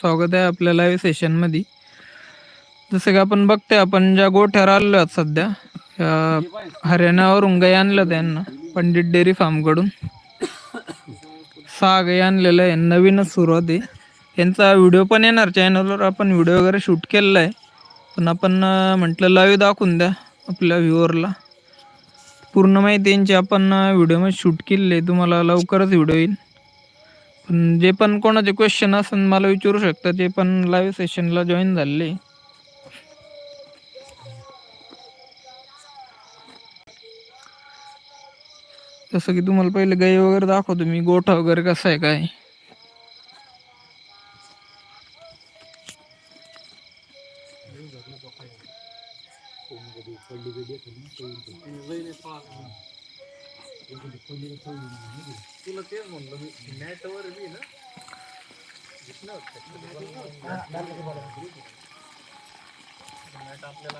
स्वागत आहे आपल्या लाईव्ह सेशनमध्ये जसं की आपण बघतोय आपण ज्या गोठ्यावर आलो आहोत सध्या हरियाणावरून गाय आणलं त्यांना पंडित डेअरी फार्मकडून सहा गाई आणलेलं आहे नवीनच सुरुवात आहे. यांचा व्हिडिओ पण येणार चॅनलवर आपण व्हिडिओ वगैरे शूट केलेला आहे. पण आपण म्हटलं लाईव्ह दाखवून द्या आपल्या व्ह्युअरला पूर्ण माहिती यांची आपण व्हिडिओमध्ये शूट केलेली आहे. तुम्हाला लवकरच व्हिडिओ येईल. पण जे पण कोणाचे क्वेश्चन असेल मला विचारू शकता ते पण लाईव्ह सेशनला जॉईन झालेले. जसं की तुम्हाला पहिले गाई वगैरे दाखवतो मी गोठा वगैरे कसा आहे काय?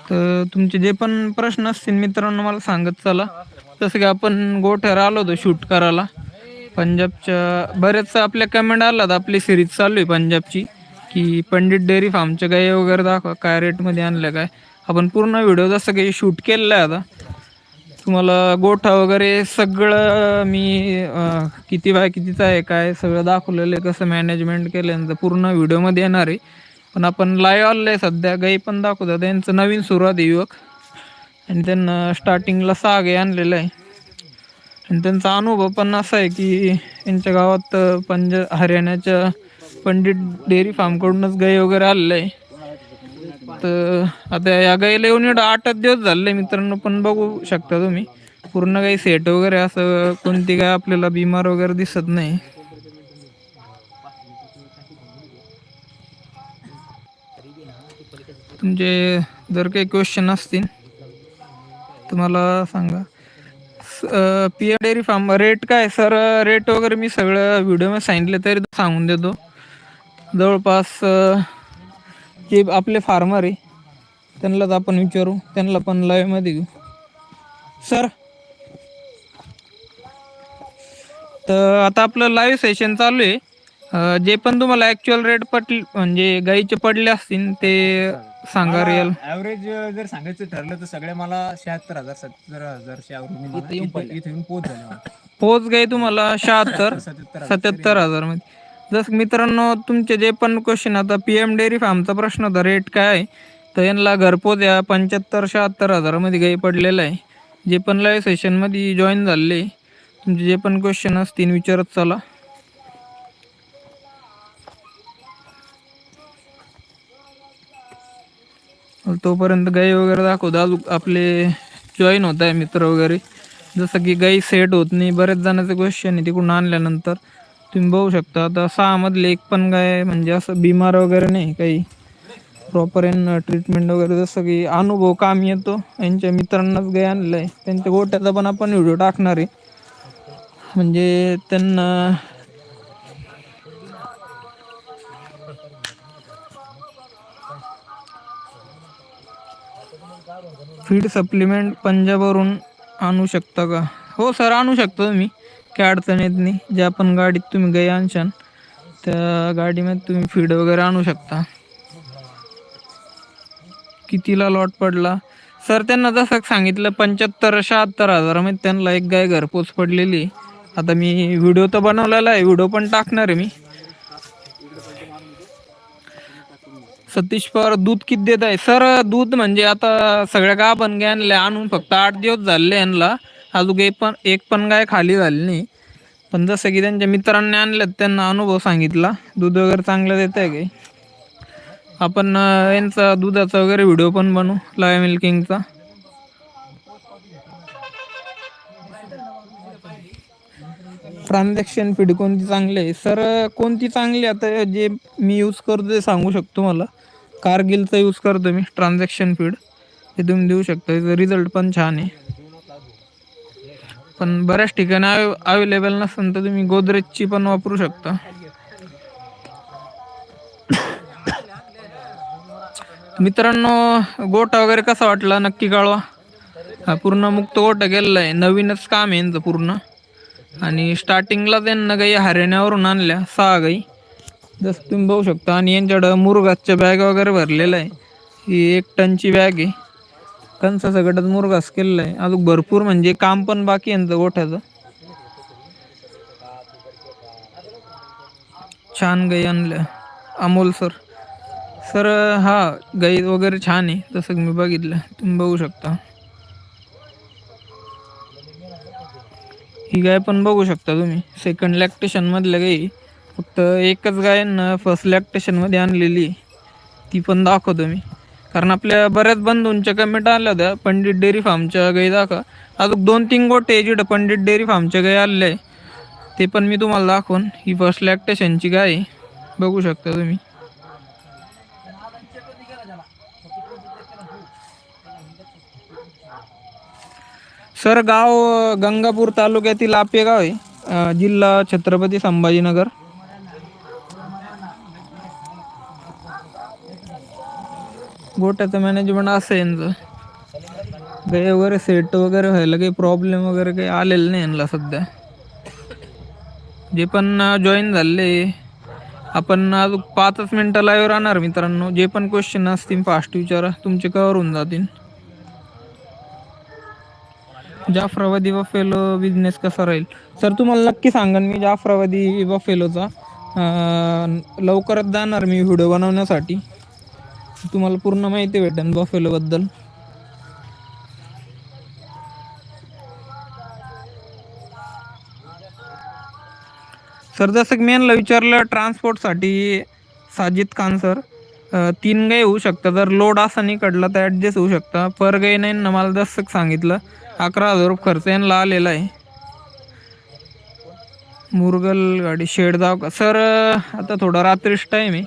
तर तुमचे जे पण प्रश्न असतील मित्रांनो मला सांगत चला. जसं की आपण गोठ्यावर आलो होतो शूट करायला. पंजाबच्या बरेच आपल्या कमेंट आलात आपली सिरीज चालू आहे पंजाबची. की पंडित डेअरी फार्मच्या गाई वगैरे दाखवा काय रेटमध्ये आणलं काय. आपण पूर्ण व्हिडिओ जसं काही शूट केलेला आहे आता. तुम्हाला गोठा वगैरे सगळं मी अं, किती बाय कितीचं आहे काय सगळं दाखवलेलं आहे कसं मॅनेजमेंट केल्यानंतर पूर्ण व्हिडिओमध्ये येणार आहे. पण आपण लाईव्ह आलेलं आहे सध्या गाई पण दाखवतो त्यांचं नवीन सुरुवात आहे युवक. आणि त्यांना स्टार्टिंगला सहा गाई आणलेलं आहे. आणि त्यांचा अनुभव पण असा आहे की यांच्या गावात पंज हरियाणाच्या पंडित डेअरी फार्मकडूनच गाई वगैरे आलेलं आहे. तर आता या गाईला येऊन एवढं आठच दिवस झाले मित्रांनो पण बघू शकता तुम्ही. पूर्ण काही सेट वगैरे असं कोणती काय आपल्याला बिमार वगैरे दिसत नाही. तुमचे जर काही क्वेश्चन असतील तुम्हाला सांगा. P M dairy farm rate काय? सर रेट वगैरे मी सगळं व्हिडिओमध्ये सांगितले तरी सांगून देतो. जवळपास जे आपले फार्मर आहे त्यांनाच आपण विचारू त्यांना पण लाईव्हमध्ये घेऊ. सर तर आता आपलं लाईव्ह सेशन चालू आहे. जे पण तुम्हाला ॲक्च्युअल रेट पटले म्हणजे गाईचे पडले असतील ते सांगा रिअल ऍव्हरेज जर सांगायचं ठरलं तर सगळे मला शहात्तर हजार सत्तर हजार पोच झाले. पोच गाई तुम्हाला शहात्तर सत्याहत्तर हजारमध्ये. जसं मित्रांनो तुमचे जे पण क्वेश्चन आता पी एम डेअरी फार्मचा प्रश्न होता रेट काय आहे? तर यांना घरपोच या पंच्याहत्तर शहात्तर हजारामध्ये गाई पडलेलं आहे. जे पण लाईव्ह सेशनमध्ये जॉईन झाले तुमचे जे पण क्वेश्चन असतील विचारत चला. तोपर्यंत गाई वगैरे दाखवतो अजून आपले जॉईन होत आहे मित्र वगैरे. जसं की गाई सेट होत नाही बऱ्याच जणांचे क्वेश्चन आहे तिकडून आणल्यानंतर. तुम्ही बघू शकता. आता सहामधले एक पण गाय म्हणजे असं बिमार वगैरे नाही काही प्रॉपर यांना ट्रीटमेंट वगैरे जसं की अनुभव काम येतो. यांच्या मित्रांनाच गाय आणलं आहे त्यांच्या गोट्याचा पण आपण व्हिडिओ टाकणार आहे. म्हणजे त्यांना फीड सप्लिमेंट पंजाबवरून आणू शकता का? हो सर आणू शकतो तुम्ही. काय अडचण येत नाही. ज्या पण गाडीत तुम्ही गाई आणशान त्या गाडीमध्ये तुम्ही फीड वगैरे आणू शकता. कितीला लॉट पडला? सर त्यांना जसं सांगितलं पंच्याहत्तर शहात्तर हजारामध्ये त्यांना एक गाय घरपोच पडलेली. आहे. आता मी व्हिडिओ तर बनवलेला आहे व्हिडिओ पण टाकणार आहे मी. सतीश पवार दूध किती देत आहे? सर दूध म्हणजे आता सगळ्या गाय पण आणून फक्त आठ दिवस झाले यांना. अजून एक पण एक पण गाय खाली झाली नाही. पण जसं की त्यांच्या मित्रांनी आणलं त्यांना अनुभव सांगितला. दूध वगैरे चांगलं देत आहे काही आपण यांचा दुधाचा वगैरे व्हिडिओ पण बनवू लाय मिल्किंगचा ट्रान्झॅक्शन फीड कोणती चांगली आहे? सर कोणती चांगली आता जे मी यूज करतो ते सांगू शकतो मला कारगिलचा यूज करतो मी ट्रान्झॅक्शन फीड हे तुम्ही देऊ शकता. याचा रिझल्ट पण छान आहे. पण बऱ्याच ठिकाणी अवेलेबल नसेल तर तुम्ही गोदरेजची पण वापरू शकता. मित्रांनो गोटा वगैरे कसा वाटला? नक्की कळवा. हा पूर्ण मुक्त गोटा गेलेला आहे. नवीनच काम आहे यांचं पूर्ण. आणि स्टार्टिंगला त्यांना गाई हरियाणावरून आणल्या सहा गाई. जसं तुम्ही बघू शकता. आणि यांच्याकडं मुरगाच्या बॅग वगैरे भरलेलं आहे. ही एक टनची बॅग आहे. कंसा सगळ्यात मुरगास केलेला आहे. अजून भरपूर म्हणजे काम पण बाकी यांचं गोठ्याचं. छान गाई आणल्या. अमोल सर सर हा गाई वगैरे छान आहे. जसं की मी बघितलं. तुम्ही बघू शकता. ही गाय पण बघू शकता तुम्ही. सेकंड लॅक्टेशन मधल्या गाई. फक्त एकच गाय फर्स्ट लॅक्टेशनमध्ये आणलेली ती पण दाखवतो मी. कारण आपल्या बऱ्याच बंधूंच्या कमेंट आल्या होत्या पंडित डेअरी फार्मच्या गाई दाखवा. अजून दोन तीन गोटे जिथं पंडित डेअरी फार्मच्या गाई आलेल्या आहे ते पण मी तुम्हाला दाखवून ही फर्स्ट लॅक्टेशनची गाय बघू शकता तुम्ही. सर गाव गंगापूर तालुक्यातील आपे गाव आहे. जिल्हा छत्रपती संभाजीनगर. गोट्याचं मॅनेजमेंट असं आहे यांचं. काही वगैरे सेट वगैरे व्हायला काही प्रॉब्लेम वगैरे काही आलेलं नाही यांना सध्या. जे पण जॉईन झाले आपण अजून पाचच मिनटं लाईव्ह राहणार मित्रांनो. जे पण क्वेश्चन असतील फास्ट विचारा. तुमचे कवर होऊन जातील. जाफराबादी बफेलो बिझनेस कसा राहील? सर तुम्हाला नक्की सांगेन मी जाफराबादी बफेलोचा लवकरच जाणार मी व्हिडिओ बनवण्यासाठी. तुम्हाला पूर्ण माहिती भेटेल बफेलोबद्दल सर जसं की मेनला यांना विचारलं ट्रान्सपोर्टसाठी साजिद खान सर तीन गाई होऊ शकतं जर लोड असा नाही कडला तर ॲडजस्ट होऊ शकता. पर गाई नाही ना मला जसं सांगितलं अकरा हजार रुपये खर्च यांना आलेला आहे. मुरगल गाडी शेडजाव का सर आता थोडा रात्रीच टाईम आहे.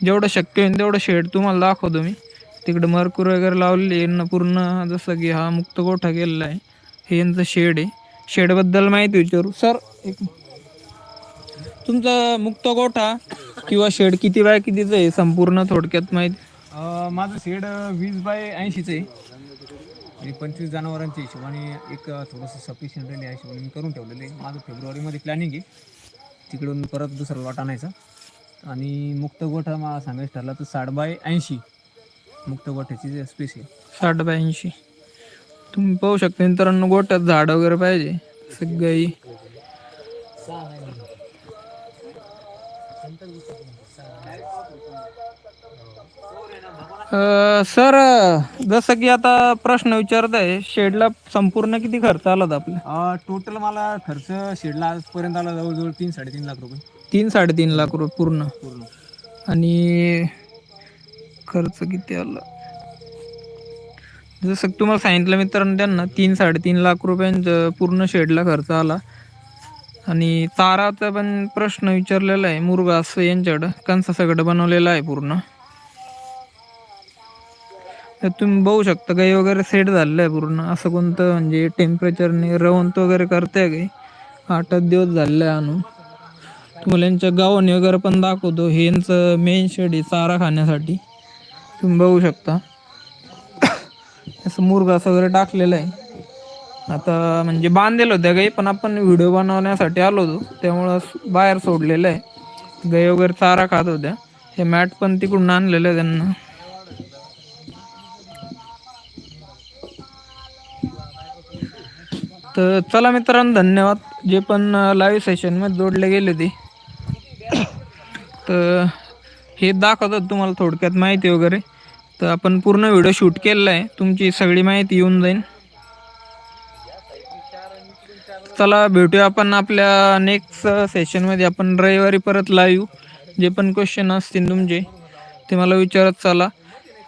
जेवढं शक्य होईल तेवढं शेड तुम्हाला दाखवतो मी. तिकडं मरकूर वगैरे लावलेली आहे यांना पूर्ण जसं की हा मुक्त गोठा केलेला आहे. हे यांचं शेड आहे. शेडबद्दल माहिती विचारू. सर एक तुमचा मुक्त गोठा किंवा शेड किती बाय कितीचं आहे? संपूर्ण थोडक्यात माहिती. माझं शेड वीस बाय ऐंशीचं आहे. पंचवीस जनावरांच्या हिशोबाने एक थोडंसं सफिशियंट या हिशोबाने मी करून ठेवलेलं आहे. माझं फेब्रुवारीमध्ये प्लॅनिंग आहे. तिकडून परत दुसरा लॉट आणायचा. आणि मुक्त गोठा मला सांगायचं ठरला तर साठ बाय ऐंशी मुक्त गोठ्याची स्पेस आहे. साठ बाय ऐंशी. तुम्ही पाहू शकता मित्रांनो गोट्यात झाड वगैरे पाहिजे. सगळी. सर जसं की आता प्रश्न विचारत आहे शेडला संपूर्ण किती खर्च आला होता आपला? टोटल मला खर्च शेडला आजपर्यंत आला जवळजवळ तीन साडेतीन लाख रुपये. तीन साडेतीन लाख रुपये पूर्ण. आणि खर्च किती आला? जसं तुम्हाला सांगितलं मित्रांनो त्यांना तीन साडेतीन लाख रुपयांचं पूर्ण शेडला खर्च आला. आणि चाराचा पण प्रश्न विचारलेला आहे मुरगास यांच्याकडं कंसा सगळं बनवलेलं आहे पूर्ण. तर तुम्ही बघू शकता गाई वगैरे सेट झालेलं आहे पूर्ण. असं कोणतं म्हणजे टेम्परेचरने रवंत वगैरे करते गाई आठच दिवस झालेलं आहे आणून. मुलांच्या यांच्या गावाने वगैरे पण दाखवतो. हे यांचं मेन शेड आहे चारा खाण्यासाठी. तुम्ही बघू शकता. असं मुरगास वगैरे टाकलेलं आहे. आता म्हणजे बांधलेलं होत्या गाई पण आपण व्हिडिओ बनवण्यासाठी आलो होतो. त्यामुळं बाहेर सोडलेलं आहे. गाई वगैरे चारा खात होत्या. हे मॅट पण तिकडून आणलेलं आहे त्यांना. तर चला मित्रांनो धन्यवाद. जे पण लाईव्ह सेशनमध्ये जोडले गेले ते तर हे दाखवतात तुम्हाला थोडक्यात माहिती वगैरे. तर आपण पूर्ण व्हिडिओ शूट केलेला आहे. तुमची सगळी माहिती येऊन जाईल चला भेटूया आपण आपल्या नेक्स्ट सेशनमध्ये आपण रविवारी परत लाईव्ह जे पण क्वेश्चन असतील तुमचे ते मला विचारत चला.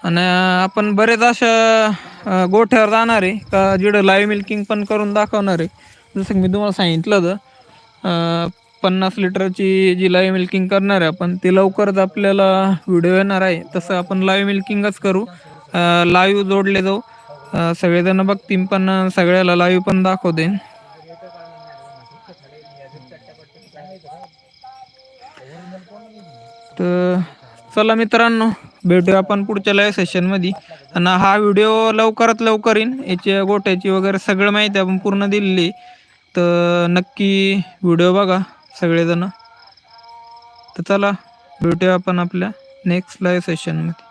आणि आपण बरेच अशा गोठ्यावर जाणार आहे. का जिडं लाईव्ह मिल्किंग पण करून दाखवणार आहे. जसं की मी तुम्हाला सांगितलं तर पन्नास लिटरची जी लाईव्ह मिल्किंग करणार आहे आपण ते लवकरच आपल्याला व्हिडिओ येणार आहे. तसं आपण लाईव्ह मिल्किंगच करू. लाईव्ह जोडले जाऊ. सगळेजण बघतील पण सगळ्याला लाईव्ह पण दाखवते. तर चला मित्रांनो भेटूया आपण पुढच्या लाईव्ह सेशनमध्ये आणि हा व्हिडिओ लवकरात लवकर येईन. याची गोट्याची वगैरे सगळं माहिती आपण पूर्ण दिलेली तर नक्की व्हिडिओ बघा. सगळेजण. तर चला भेटूया आपण आपल्या नेक्स्ट लाईव्ह सेशनमध्ये